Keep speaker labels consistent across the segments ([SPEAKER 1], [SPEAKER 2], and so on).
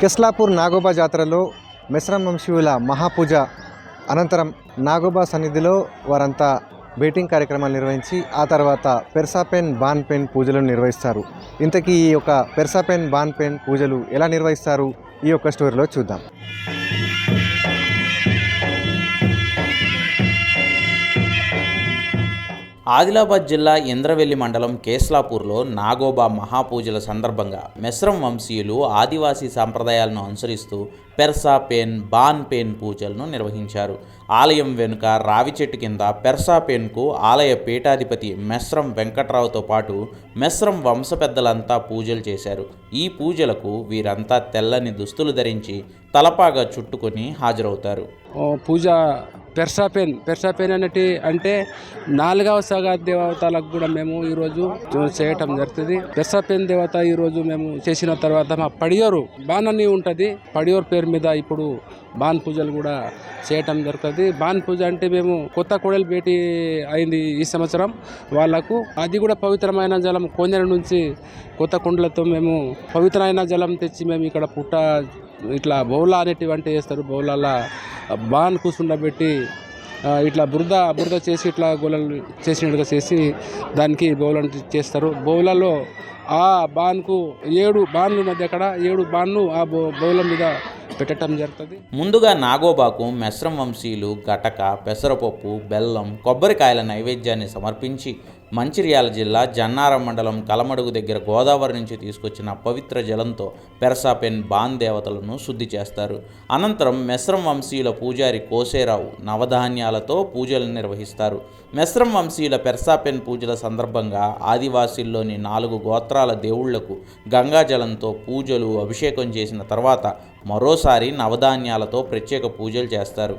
[SPEAKER 1] కెస్లాపూర్ నాగోబా జాతరలో మిశ్రమ వంశీయుల మహాపూజ అనంతరం నాగోబా సన్నిధిలో వారంతా బేటింగ్ కార్యక్రమాలు నిర్వహించి ఆ తర్వాత పెర్సాపెన్ బాన్ పెన్ పూజలు నిర్వహిస్తారు. ఇంతకీ ఈ యొక్క పెర్సాపెన్ బాన్ పెన్ పూజలు ఎలా నిర్వహిస్తారు? ఈ యొక్క స్టోరీలో చూద్దాం.
[SPEAKER 2] ఆదిలాబాద్ జిల్లా ఇంద్రవెల్లి మండలం కేస్లాపూర్లో నాగోబా మహాపూజల సందర్భంగా మెస్రం వంశీయులు ఆదివాసీ సాంప్రదాయాలను అనుసరిస్తూ పెర్సా పేన్ బాన్ పేన్ పూజలను నిర్వహించారు. ఆలయం వెనుక రావి చెట్టు కింద పెర్సా పేన్కు ఆలయ పీఠాధిపతి మెస్రం వెంకట్రావుతో పాటు మెస్రం వంశ పెద్దలంతా పూజలు చేశారు. ఈ పూజలకు వీరంతా తెల్లని దుస్తులు ధరించి తలపాగా చుట్టుకొని హాజరవుతారు.
[SPEAKER 3] పూజ పెర్సాపెన్ పెర్సాపెన్ అనేటి అంటే నాలుగవ సగా దేవతలకు కూడా మేము ఈరోజు చేయటం జరుగుతుంది. పెర్సాపెన్ దేవత ఈరోజు మేము చేసిన తర్వాత మా పడియోరు బాన్ అని ఉంటుంది. పడియోరు పేరు మీద ఇప్పుడు బాన్ పూజలు కూడా చేయటం జరుగుతుంది. బాన్ పూజ అంటే మేము కొత్త కోడలు భేటీ అయింది ఈ సంవత్సరం. వాళ్ళకు అది కూడా పవిత్రమైన జలం కోనేరు నుంచి కొత్త కుండలతో మేము పవిత్రమైన జలం తెచ్చి మేము ఇక్కడ పుట్ట ఇట్లా బౌలా అనేటివంటి చేస్తారు. బౌలాల బాన్ కూర్చుండబెట్టి ఇట్లా బురద బురద చేసి ఇట్లా గోళలు చేసినట్టుగా చేసి దానికి బౌలను చేస్తారు. బౌలలో ఆ బాన్కు ఏడు బాన్లు మధ్య అక్కడ. ఏడు బాన్లు ఆ బౌ బౌల మీద పెట్టడం జరుగుతుంది.
[SPEAKER 2] ముందుగా నాగోబాకు మెస్రం వంశీయులు గటక పెసరపప్పు బెల్లం కొబ్బరికాయల నైవేద్యాన్ని సమర్పించి మంచిర్యాల జిల్లా జన్నారం మండలం కలమడుగు దగ్గర గోదావరి నుంచి తీసుకొచ్చిన పవిత్ర జలంతో పెరసాపెన్ బాన్ దేవతలను శుద్ధి చేస్తారు. అనంతరం మెస్రం వంశీయుల పూజారి కోసేరావు నవధాన్యాలతో పూజలు నిర్వహిస్తారు. మెస్రం వంశీయుల పెర్సాపెన్ పూజల సందర్భంగా ఆదివాసీల్లోని నాలుగు గోత్రాల దేవుళ్ళకు గంగాజలంతో పూజలు అభిషేకం చేసిన తర్వాత మరోసారి నవధాన్యాలతో ప్రత్యేక పూజలు చేస్తారు.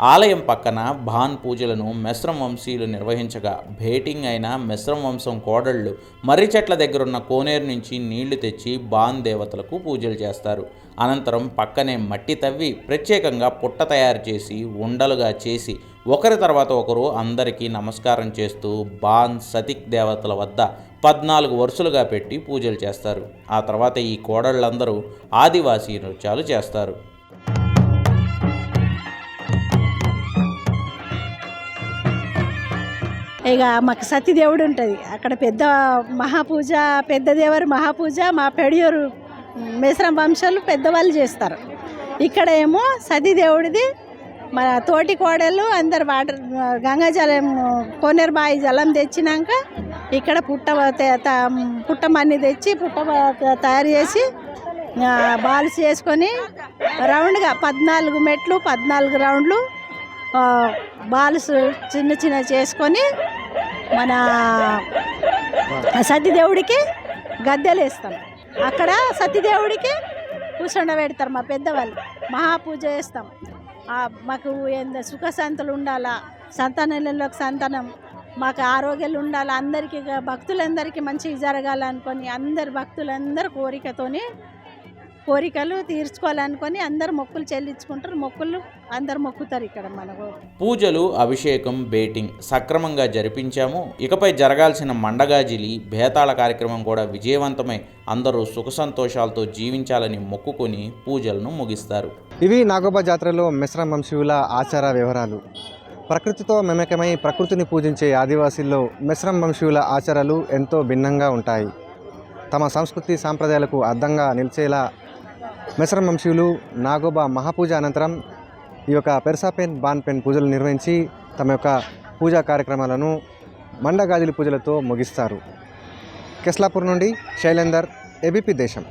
[SPEAKER 2] ఆలయం పక్కన భాన్ పూజలను మెస్రం వంశీయులు నిర్వహించగా భేటింగ్ అయిన మెస్రం వంశం కోడళ్ళు మర్రి చెట్ల దగ్గరున్న కోనేరు నుంచి నీళ్ళు తెచ్చి బాన్ దేవతలకు పూజలు చేస్తారు. అనంతరం పక్కనే మట్టి తవ్వి ప్రత్యేకంగా పుట్ట తయారు చేసి ఉండలుగా చేసి ఒకరి తర్వాత ఒకరు అందరికీ నమస్కారం చేస్తూ బాన్ సతిక్ దేవతల వద్ద పద్నాలుగు వరుసలుగా పెట్టి పూజలు చేస్తారు. ఆ తర్వాత ఈ కోడళ్ళందరూ ఆదివాసీ నృత్యాలు చేస్తారు.
[SPEAKER 4] ఇక మాకు సతీదేవుడు ఉంటుంది. అక్కడ పెద్ద మహాపూజ పెద్ద దేవరు మహాపూజ మా పెడియూరు మేసరం వంశాలు పెద్దవాళ్ళు చేస్తారు. ఇక్కడ ఏమో సతీదేవుడిది మన తోటి కోడలు అందరు వాటర్ గంగాజలం కోనేరుబాయి కోనేరు బావి జలం తెచ్చినాక ఇక్కడ పుట్ట పుట్టమన్ని తెచ్చి పుట్ట తయారు చేసి బాల్స్ చేసుకొని రౌండ్గా పద్నాలుగు మెట్లు పద్నాలుగు రౌండ్లు బాల్స్ చిన్న చిన్న చేసుకొని మన సతీదేవుడికి గద్దెలు వేస్తాం. అక్కడ సతీదేవుడికి కూర్చుండబెడతారు మా పెద్దవాళ్ళు. మహాపూజ చేస్తాం. మాకు ఎంత సుఖశాంతులు ఉండాలా సంతానంలోకి సంతానం మాకు ఆరోగ్యాలు ఉండాలి అందరికీ భక్తులందరికీ మంచి జరగాలనుకొని అందరు భక్తులందరూ కోరికతోని కోరికలు తీర్చుకోవాలనుకొని అందరు మొక్కులు చెల్లించుకుంటారు. మొక్కులు అందరు మొక్కుతారు ఇక్కడ మనకు
[SPEAKER 2] పూజలు అభిషేకం బేటింగ్ సక్రమంగా జరిపించాము. ఇకపై జరగాల్సిన మండగాజిలి భేతాళ కార్యక్రమం కూడా విజయవంతమై అందరూ సుఖ సంతోషాలతో జీవించాలని మొక్కుకొని పూజలను ముగిస్తారు.
[SPEAKER 1] ఇవి నాగోబా జాతరలో మిశ్రమ వంశీయుల ఆచార వ్యవహారాలు. ప్రకృతితో మెమకమై ప్రకృతిని పూజించే ఆదివాసీల్లో మిశ్రమ వంశీయుల ఆచారాలు ఎంతో భిన్నంగా ఉంటాయి. తమ సంస్కృతి సాంప్రదాయాలకు అర్థంగా నిలిచేలా మిశ్రమ వంశీయులు నాగోబా మహాపూజ అనంతరం ఈ యొక్క పెర్సాపెన్ బాన్ పెన్ పూజలు నిర్వహించి తమ యొక్క పూజా కార్యక్రమాలను మండగాదిలి పూజలతో ముగిస్తారు. కెస్లాపూర్ నుండి శైలేందర్ ఏబీపీ దేశం.